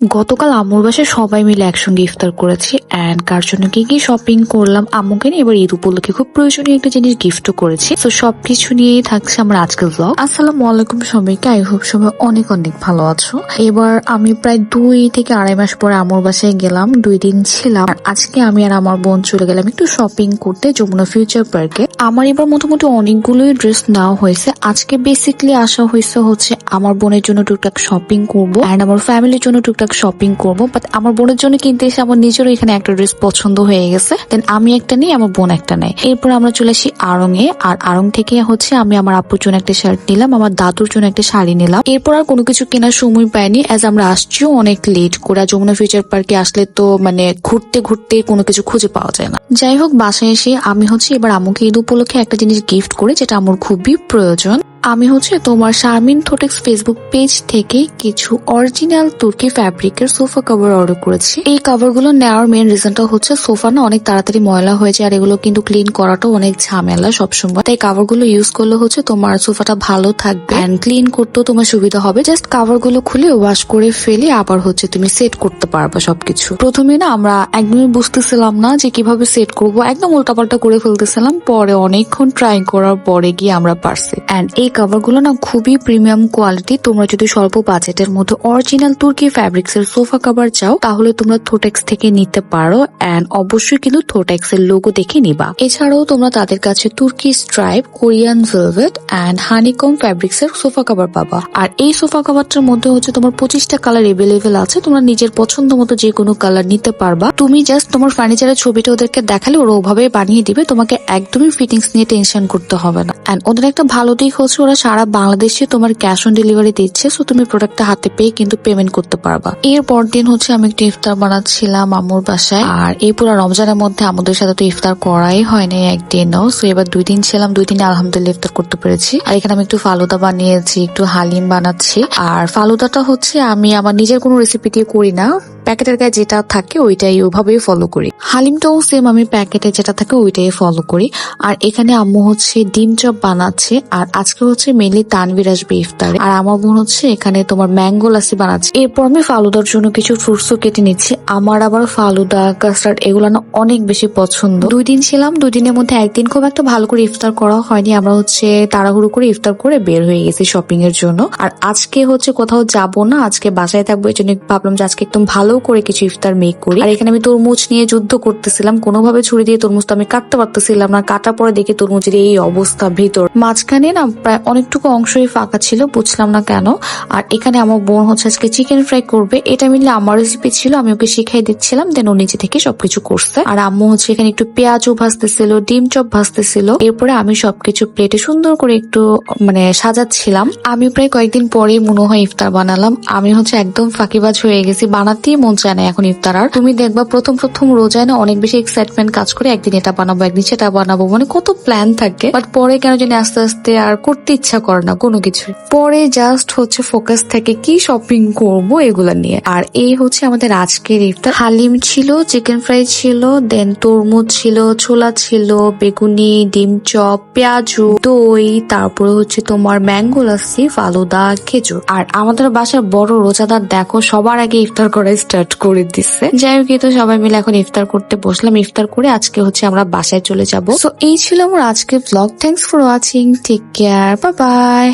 গতকাল আম্মুর বাসায় সবাই মিলে একসঙ্গে ইফতার করেছি অ্যান্ড কার জন্য কি কি শপিং করলাম, আম্মুকে নিয়ে এবার ঈদ উপলক্ষে খুব প্রয়োজনীয় একটা জিনিস গিফটও করেছি। তো সবকিছু নিয়েই থাকছে আমার আজকের ব্লগ আসসালামু আলাইকুম সবাইকে আই হোপ সবাই অনেক অনেক ভালো আছো। এবার আমি প্রায় দুই থেকে আড়াই মাস পরে আম্মুর বাসায় গেলাম, দুই দিন ছিলাম। আজকে আমি আর আমার বোন চলে গেলাম একটু শপিং করতে যমুনা ফিউচার পার্কে আমার এবার মোটামুটি অনেকগুলোই ড্রেস নেওয়া হয়েছে। আজকে বেসিকলি আসা হয়েছে হচ্ছে আমার বোনের জন্য টুকটাক শপিং করব অ্যান্ড আমার ফ্যামিলির জন্য টুকটাক শপিং করব বাট আমার বোনের জন্য কিনতে এসে আমার নিজেরও এখানে একটা ড্রেস পছন্দ হয়ে গেছে। দেন আমি একটা নেই, আমার বোন একটা নেই। এরপর আমরা চলে আসি আড়ং এ আর আড়ং থেকে হচ্ছে আমি আমার আপুর জন্য একটা শার্ট নিলাম, আমার দাদুর জন্য একটা শাড়ি নিলাম। এরপর আর কোনো কিছু কেনার সময় পাইনি অ্যাজ আমরা আসছিও অনেক লেট করে যমুনা ফিউচার পার্কে আসলে তো মানে ঘুরতে ঘুরতে কোনো কিছু খুঁজে পাওয়া যায় না। যাই হোক, বাসায় এসে আমি হচ্ছে এবার আমুকে ঈদ উপলক্ষে একটা জিনিস গিফট করে, যেটা আমার খুবই প্রয়োজন। আমি হচ্ছে তোমার শারমিন থোটেক্স ফেসবুক পেজ থেকে কিছু অরিজিনাল তুর্কি ফ্যাব্রিকের সোফা কভার অর্ডার করেছি। এই কভারগুলো নেওয়ার মেন রিজনটা হচ্ছে সোফা না অনেক তাড়াতাড়ি ময়লা হয়ে যায় আর এগুলো কিন্তু ক্লিন করাটাও অনেক ঝামেলা সবসময়। তাই কভারগুলো ইউজ করলে হচ্ছে তোমার সোফাটা ভালো থাকবে অ্যান্ড ক্লিন করতেও তোমার সুবিধা হবে। জাস্ট কভারগুলো খুলে ওয়াশ করে ফেলে আবার হচ্ছে তুমি সেট করতে পারবে সবকিছু। প্রথমে না আমরা একদমই বুঝতেছিলাম না যে কীভাবে সেট করব। একদম উল্টাপাল্টা করে ফেলতেছিলাম। পরে অনেকক্ষণ ট্রাই করার পরে গিয়ে আমরা পারছি। অ্যান্ড এই কভারগুলো না খুবই প্রিমিয়াম কোয়ালিটি তোমরা যদি স্বল্প বাজেটের মধ্যে অরিজিনাল তুর্কি ফ্যাব্রিক্স এর সোফা কভার চাও, তাহলে তোমরা থোটেক্স থেকে নিতে পারো অ্যান্ড অবশ্যই কিন্তু থোটেক্স এর লোগো দেখে নিবা। এছাড়াও তোমরা তাদের কাছে তুর্কি stripe Korean velvet and honeycomb fabrics এর সোফা কভার পাবা। আর এই সোফা কভারটার মধ্যে হচ্ছে তোমার পঁচিশটা কালার এভেলেবেল আছে, তোমরা নিজের পছন্দ মতো যে কোনো কালার নিতে পারবা। তুমি জাস্ট তোমার ফার্নিচারের ছবিটা ওদেরকে দেখালে, ওরা ওভাবে বানিয়ে দিবে, তোমাকে একদমই ফিটিংস নিয়ে টেনশন করতে হবে না। অ্যান্ড ওদের একটা ভালো দিক হচ্ছে ওরা সারা বাংলাদেশে তোমার ক্যাশ অন ডেলিভারি দিচ্ছে সো তুমি প্রোডাক্টটা হাতে পেয়ে কিন্তু পেমেন্ট করতে পারবা। এর পর দিন হচ্ছে আমি একটা ইফতার বানাচ্ছিলাম আমুর বাসায়, আর এই পুরো রমজানের মধ্যে আমাদের সাথে তো ইফতার করাই হয়নি একদিনও সো এবার দুই দিন ছিলাম, দুই দিনে আলহামদুলিল্লাহ ইফতার করতে পেরেছি। আর এখানে আমি একটু ফালুদা বানিয়েছি, একটু হালিম বানাচ্ছি, আর ফালুদাটা হচ্ছে আমি আমার নিজের কোনো রেসিপি দিয়ে করি না প্যাকেটের গায়ে যেটা থাকে ওইটাই ওভাবেই ফলো করি। হালিমটাও সেম আমি প্যাকেটে যেটা থাকে ওইটাই ফলো করি। আর এখানে আম্মু হচ্ছে ডিম চপ বানাচ্ছে, আর আজকে হচ্ছে মেনলি তানবির আসবে ইফতারে। আর আমার বোন হচ্ছে এখানে তোমার ম্যাঙ্গো লাসি বানাচ্ছে। এরপর আমি ফালুদার জন্য কিছু ফ্রুটসও কেটে নিচ্ছি। আমার আবার ফালুদা কাস্টার্ড এগুলো না অনেক বেশি পছন্দ। দুই দিন ছিলাম, দুই দিনের মধ্যে একদিন খুব একটা ভালো করে ইফতার করা হয়নি। আমরা হচ্ছে তাড়াহুড়ো করে ইফতার করে বের হয়ে গেছি শপিং এর জন্য। আর আজকে হচ্ছে কোথাও যাব না, আজকে বাসায় থাকব, এই জন্য ভাবলাম যে আজকে একদম ভালো করে কিছু ইফতার মেক করি। আর এখানে আমি তরমুজ নিয়ে যুদ্ধ করতেছিলাম। কোনোভাবে ছুরি দিয়ে তরমুজ তো আমি কাটতে পারতেছিলাম না। কাটার পরে দেখে তরমুজের এই অবস্থা ভিতর। মাঝখানে না প্রায় অনেকটুকু অংশই ফাঁকা ছিল, বুঝলাম না কেন। আর এখানে আমার বোন হচ্ছে আজকে চিকেন ফ্রাই করবে। এটা মিললে আমার রেসিপি ছিল, আমি ওকে শিখাই দিচ্ছিলাম, দেন ও নিচে থেকে সবকিছু করছে। আর আম্মু হচ্ছে এখানে একটু পেঁয়াজও ভাজতেছিল, ডিম চপ ভাজতেছিল। এরপরে আমি সবকিছু প্লেটে সুন্দর করে একটু মানে সাজাচ্ছিলাম। আমি প্রায় কয়েকদিন পরেই মনে হয় ইফতার বানালাম। আমি হচ্ছে একদম ফাঁকিবাজ হয়ে গেছি। বানাতেই মন চায় না এখন ইফতার আর তুমি দেখবা প্রথম প্রথম রোজায় না অনেক বেশি এক্সাইটমেন্ট কাজ করে, একদিন এটা বানাবো, একদিন সেটা বানাবো। মানে কত প্ল্যান থাকে বাট পরে কেন জানি আস্তে আস্তে আর করতে ইচ্ছা করে না কোনো কিছু। পরে জাস্ট হচ্ছে ফোকাস থেকে কি শপিং করব এগুলা নিয়ে। আর এই হচ্ছে আমাদের আজকের ইফতার। হালিম ছিল চিকেন ফ্রাই ছিল দেন তরমুজ ছিল, ছোলা ছিল, বেগুনি, ডিম চপ, পেঁয়াজু, দই, তারপরে হচ্ছে তোমার ম্যাঙ্গো লাসি ফালুদা, খেজুর। আর আমাদের বাসার বড় রোজাদার দেখো, সবার আগে ইফতার করা স্টার্ট করে দিচ্ছে যাই হোক তো সবাই মিলে এখন ইফতার করতে বসলাম। ইফতার করে আজকে হচ্ছে আমরা বাসায় চলে যাব। তো এই ছিল আমার আজকে blog thanks for watching take care bye bye